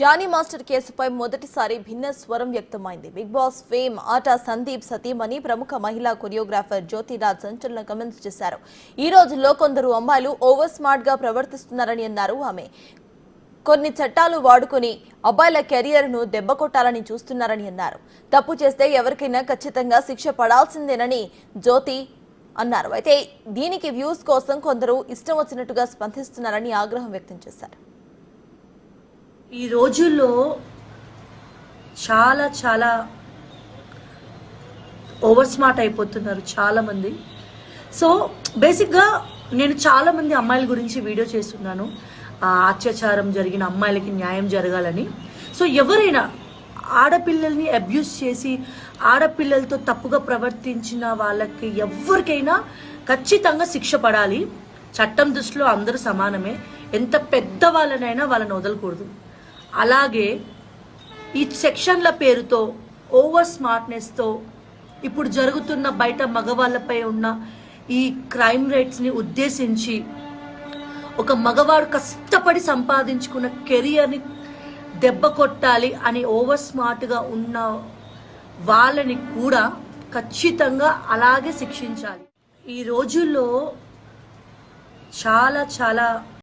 Johnny master కేసుపై మొదటిసారి భిన్న స్వరం వ్యక్తమైంది. బిగ్ బాస్ ఫేమ్ ఆట సందీప్ సతీమణి ప్రముఖ మహిళా కొరియోగ్రాఫర్ జ్యోతిరాజ్ సంచలన కమెంట్స్ చేశారు. ఈ రోజుల్లో కొందరు అమ్మాయిలు ఓవర్ స్మార్ట్గా ప్రవర్తిస్తున్నారని అన్నారు ఆమె. కొన్ని చట్టాలు వాడుకుని అబ్బాయిల కెరియర్ను దెబ్బకొట్టాలని చూస్తున్నారని అన్నారు. తప్పు చేస్తే ఎవరికైనా ఖచ్చితంగా శిక్ష పడాల్సిందేనని జ్యోతి అన్నారు. అయితే దీనికి వ్యూస్ కోసం కొందరు ఇష్టం వచ్చినట్టుగా స్పందిస్తున్నారని ఆగ్రహం వ్యక్తం చేశారు. ఈ రోజుల్లో చాలా చాలా ఓవర్ స్మార్ట్ అయిపోతున్నారు చాలామంది. సో బేసిక్గా నేను చాలా మంది అమ్మాయిల గురించి వీడియో చేస్తున్నాను. అత్యాచారం జరిగిన అమ్మాయిలకి న్యాయం జరగాలని. సో ఎవరైనా ఆడపిల్లల్ని అబ్యూస్ చేసి ఆడపిల్లలతో తప్పుగా ప్రవర్తించిన వాళ్ళకి ఎవరికైనా ఖచ్చితంగా శిక్ష పడాలి. చట్టం దృష్టిలో అందరూ సమానమే. ఎంత పెద్ద వాళ్ళనైనా వాళ్ళని వదలకూడదు. అలాగే ఈ సెక్షన్ల పేరుతో ఓవర్ స్మార్ట్నెస్తో ఇప్పుడు జరుగుతున్న బయట మగవాళ్ళపై ఉన్న ఈ క్రైమ్ రేట్స్ని ఉద్దేశించి ఒక మగవాడు కష్టపడి సంపాదించుకున్న కెరియర్ని దెబ్బ కొట్టాలి అని ఓవర్ స్మార్ట్గా ఉన్న వాళ్ళని కూడా ఖచ్చితంగా అలాగే శిక్షించాలి. ఈ రోజుల్లో చాలా చాలా